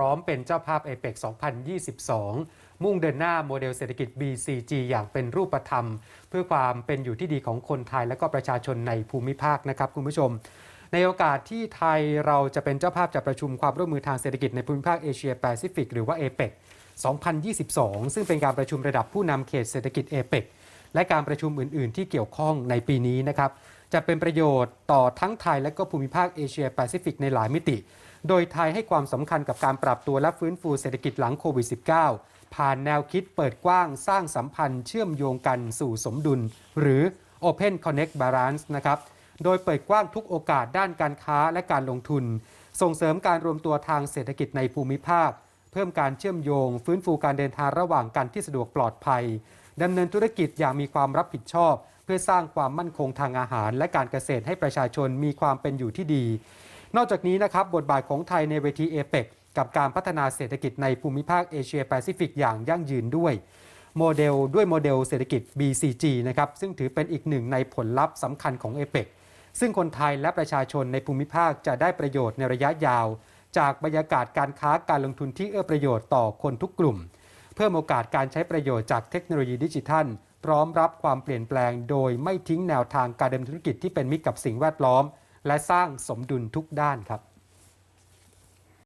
พร้อมเป็นเจ้าภาพเอเปก2022 มุ่งเดินหน้าโมเดลเศรษฐกิจ BCG อย่างเป็นรูปธรรม เพื่อความเป็นอยู่ที่ดีของคนไทยและก็ประชาชนในภูมิภาคนะครับคุณผู้ชม ในโอกาสที่ไทยเราจะเป็นเจ้าภาพจัดประชุมความร่วมมือทางเศรษฐกิจในภูมิภาคเอเชียแปซิฟิกหรือว่าเอเปก2022 ซึ่งเป็นการประชุมระดับผู้นำเขตเศรษฐกิจเอเปกและการประชุมอื่น ๆ ที่เกี่ยวข้องในปีนี้นะครับจะเป็นประโยชน์ต่อทั้งไทยและก็ภูมิภาคเอเชียแปซิฟิกในหลายมิติ โดยไทยให้ความสำคัญกับการปรับตัวและฟื้นฟูเศรษฐกิจหลังโควิด -19 ผ่านแนวคิดเปิดกว้างสร้างสัมพันธ์เชื่อมโยงกันสู่สมดุล หรือ Open Connect Balance นะครับโดยเปิดกว้างทุกโอกาสด้านการค้าและการลงทุน ส่งเสริมการรวมตัวทางเศรษฐกิจในภูมิภาค เพิ่มการเชื่อมโยง ฟื้นฟูการเดินทางระหว่างกันที่สะดวกปลอดภัยดำเนินธุรกิจอย่างมีความรับผิดชอบ เพื่อสร้างความมั่นคงทางอาหาร และการเกษตรให้ประชาชนมีความเป็นอยู่ที่ดี นอกจากนี้นะครับบทบาทของไทยในเวทีเอเปกกับการพัฒนาเศรษฐกิจในภูมิภาคเอเชียแปซิฟิกอย่างยั่งยืนด้วยโมเดลด้วยโมเดลเศรษฐกิจ BCG นะครับซึ่งถือเป็นอีกหนึ่งในผลลัพธ์สำคัญของเอเปกซึ่งคนไทยและประชาชนในภูมิภาคจะได้ประโยชน์ในระยะยาว จากบรรยากาศการค้าการลงทุนที่เอื้อประโยชน์ต่อคนทุกกลุ่ม เพิ่มโอกาสการใช้ประโยชน์จากเทคโนโลยีดิจิทัล พร้อมรับความเปลี่ยนแปลง โดยไม่ทิ้งแนวทางการดำเนินธุรกิจที่เป็นมิตรกับสิ่งแวดล้อม และสร้างสมดุลทุกด้านครับ